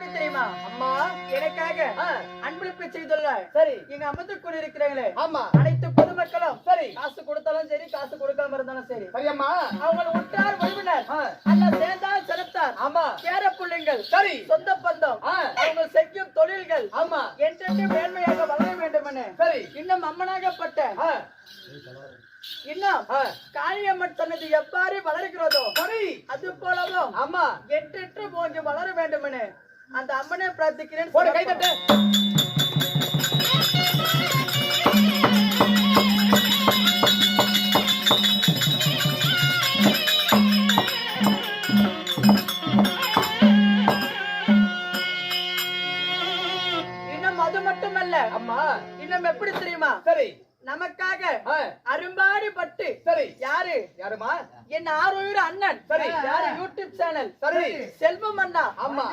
தெரியுமா? அம்மா எனக்காக அன்பளிப்பு செய்துள்ள சரி. இங்க அமர்ந்து கொண்டிருக்கிறாங்களே ஆமா. அனைத்து பொதுமக்களும். சரி. காசு கொடுத்தாலும் சரி காசு கொடுக்காம இருந்தாலும் சரி. சரி அம்மா. அவங்க உற்றார் உறவினர் ஆ, அல்ல சேர்ந்தால் சிறத்தார் ஆமா. பேர பிள்ளைங்கள். சரி. சொந்த பந்தம். அவங்க செய்யும் தொழில்கள். ஆமா. என்றென்று மேன்மையாக வளர வேண்டும் என சரி. இன்னும் அம்மனாகப்பட்ட இன்னும் காளியம்மன் தனது எவ்வாறு வளர்கிறதோ சரி. அது போலவும் ஆமா. என்றென்று போன்று வளர வேண்டும் என அந்த அம்மனை பிரார்த்திக்கிறேன் போடு கை தட்டு. இன்னும் அது மட்டுமல்ல அம்மா. இன்னும் எப்படி தெரியுமா? சரி. நமக்காக அரும்பாடு பட்டு சரி. யாரு? யாருமா என் ஆரோக்கிய அண்ணன். சரி. யாரு? YouTube channel. சரி. செல்வம் அண்ணா. ஆமா.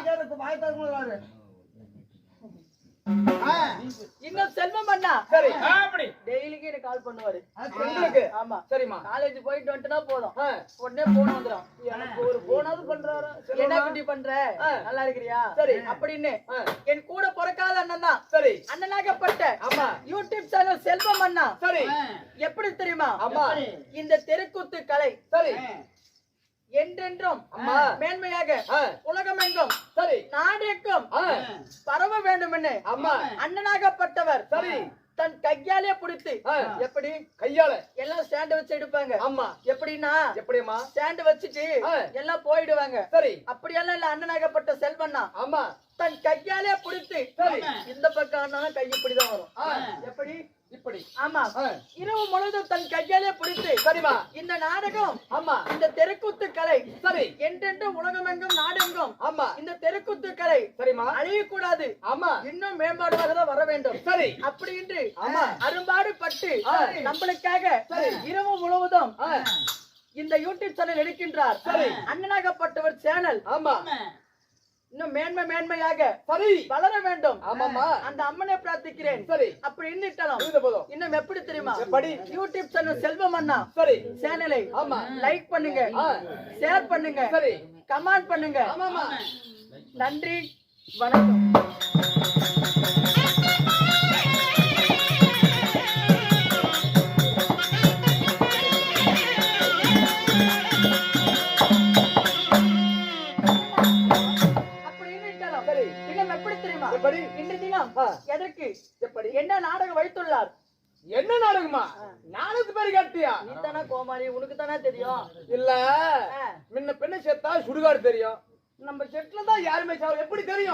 இன்னும் செல்வம் அண்ணா. சரி. டெய்லிக்கு எனக்கு கால் பண்ணுவாரு. உங்களுக்கு? ஆமா. சரிம்மா. காலேஜ் போயிட்டு வந்துட்டுனா போதும். உடனே போன் வந்துடும் எனக்கு ஒரு போனாவது பண்றாரா? என்ன குட்டி பண்ற. நல்லா இருக்கிறியா? சரி. அப்படின்னு என் கூட பிறக்காத அண்ணன் தான். சரி. அண்ணனாகப்பட்ட ஆமா. யூடியூப் சேனல் செல்வம் அண்ணா. சரி. எப்படி தெரியுமா? ஆமா. இந்த தெருக்கூத்து கலை. சரி. என்றென்றும் அம்மா. மேன்மையாக ஆ, உலகமெங்கும் சரி. நாடெங்கும் என்று ஆமா. அண்ணனாகப்பட்டவர். சரி. தன் கையாலே பிடித்து. எப்படி? கையால. எல்லாம் ஸ்டாண்ட் வச்சு எடுப்பாங்க. ஆமா. எப்படின்னா எப்படிம்மா ஸ்டாண்ட் வச்சுட்டு. எல்லாம் போயிடுவாங்க. சரி. அப்படியெல்லாம் இல்ல அண்ணனாகப்பட்ட செல்வண்ணா ஆமா. தன் கையாலே பிடித்து. சரி. இந்த பக்கம் ஆனாலும் கை இப்படிதான் வரும். எப்படி? இப்படி. ஆமா. இரவு முழுவதும் தன் கையாலே பிடித்து. சரிம்மா. இந்த நாடகம் ஆமா. இந்த தெருக்கூத்து கலை சரி. என்றென்று உலகமெங்கும் நாடெங்கும் ஆமா. இந்த தெருக்கூத்து கலை சரிம்மா. அழியக்கூடாது. ஆமா. இன்னும் மேம்பாடுமாக தான் வர வேண்டும். சரி. அப்படி என்று ஆமா. அரும்பாடு பட்டு. நம்மளுக்காக. இரவு முழுவதும் இந்த யூடியூப் சேனல் எடுக்கின்றார். சரி. அண்ணனாகப்பட்டவர் சேனல். ஆமா. இன்னும் மேன்மை மேன்மையாக சரி. வளர வேண்டும். ஆமாம்மா. அந்த அம்மனை பிரார்த்திக்கிறேன். சரி. அப்படி இன்னிட்டலாம் போதும். இன்னும் எப்படி தெரியுமா? எப்படி? யூடியூப் சேனல் செல்வம் அண்ணா. சரி. சேனலை ஆமா. லைக் பண்ணுங்க. ஷேர் பண்ணுங்க. சரி. கமெண்ட் பண்ணுங்க. ஆமாமா நன்றி வணக்கம். எப்படி தெரியுமா? எப்படி? இன்று தினம். எதற்கு? எப்படி என்ன நாடகம் வைத்துள்ளார்? என்ன நாடகமா? நாடகத்து பேரு காட்டியா? நீ தானே கோமாளி உனக்கு தானே தெரியும். இல்ல. முன்ன பெண்ணை சேர்த்தா சுடுகாடு தெரியும். நம்ம செட்ல தான் யாருமே சாவு. எப்படி தெரியும்?